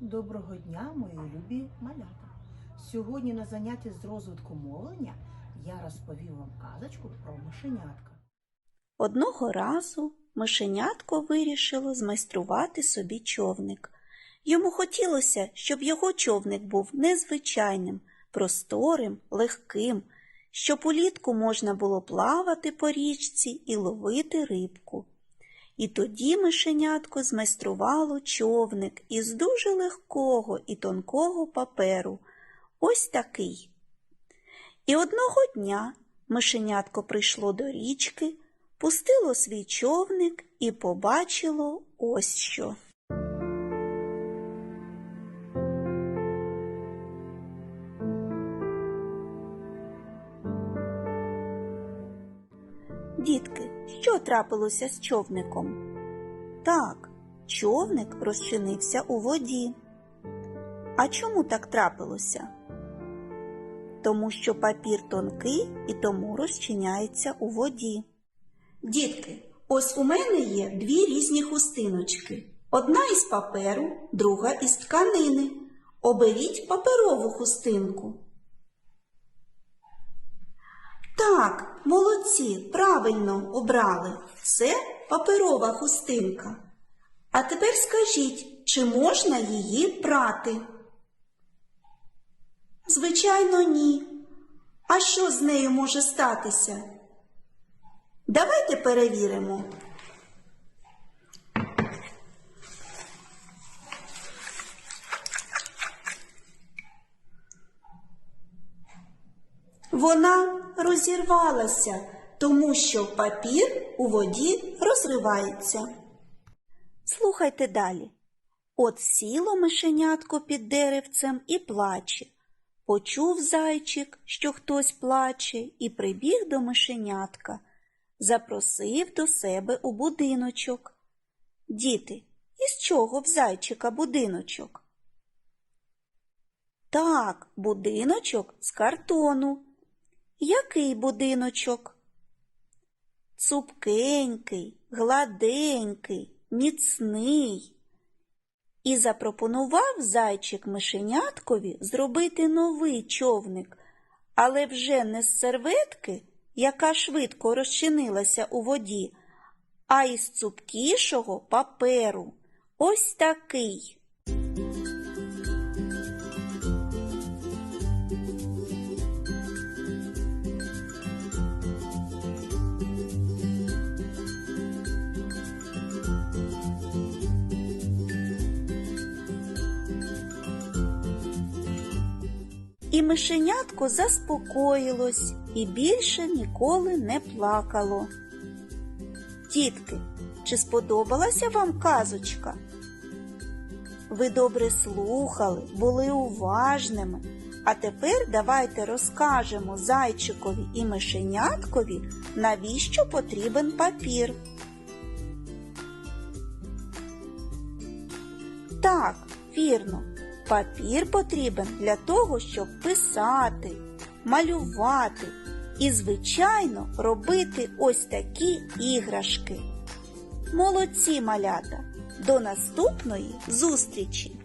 Доброго дня, мої любі малята! Сьогодні на занятті з розвитку мовлення я розповім вам казочку про мишенятка. Одного разу мишенятко вирішило змайструвати собі човник. Йому хотілося, щоб його човник був незвичайним, просторим, легким, щоб улітку можна було плавати по річці і ловити рибку. І тоді мишенятко змайструвало човник із дуже легкого і тонкого паперу. Ось такий. І одного дня мишенятко прийшло до річки, пустило свій човник і побачило ось що. Що трапилося з човником? Так, човник розчинився у воді. А чому так трапилося? Тому що папір тонкий і тому розчиняється у воді. Дітки, ось у мене є дві різні хустиночки. Одна із паперу, друга із тканини. Оберіть паперову хустинку. Так, молодці, правильно обрали. Це паперова хустинка. А тепер скажіть, чи можна її прати? Звичайно, ні. А що з нею може статися? Давайте перевіримо. Вона розірвалася, тому що папір у воді розривається. Слухайте далі. От сіло мишенятко під деревцем і плаче. Почув зайчик, що хтось плаче, і прибіг до мишенятка, запросив до себе у будиночок. Діти, із чого в зайчика будиночок? Так, будиночок з картону. Який будиночок? Цупкенький, гладенький, міцний. І запропонував зайчик мишеняткові зробити новий човник, але вже не з серветки, яка швидко розчинилася у воді, а із цупкішого паперу. Ось такий. І мишенятко заспокоїлось і більше ніколи не плакало. Тітки, чи сподобалася вам казочка? Ви добре слухали, були уважними. А тепер давайте розкажемо зайчикові і мишеняткові, навіщо потрібен папір. Так, вірно, папір потрібен для того, щоб писати, малювати і, звичайно, робити ось такі іграшки. Молодці малята! До наступної зустрічі!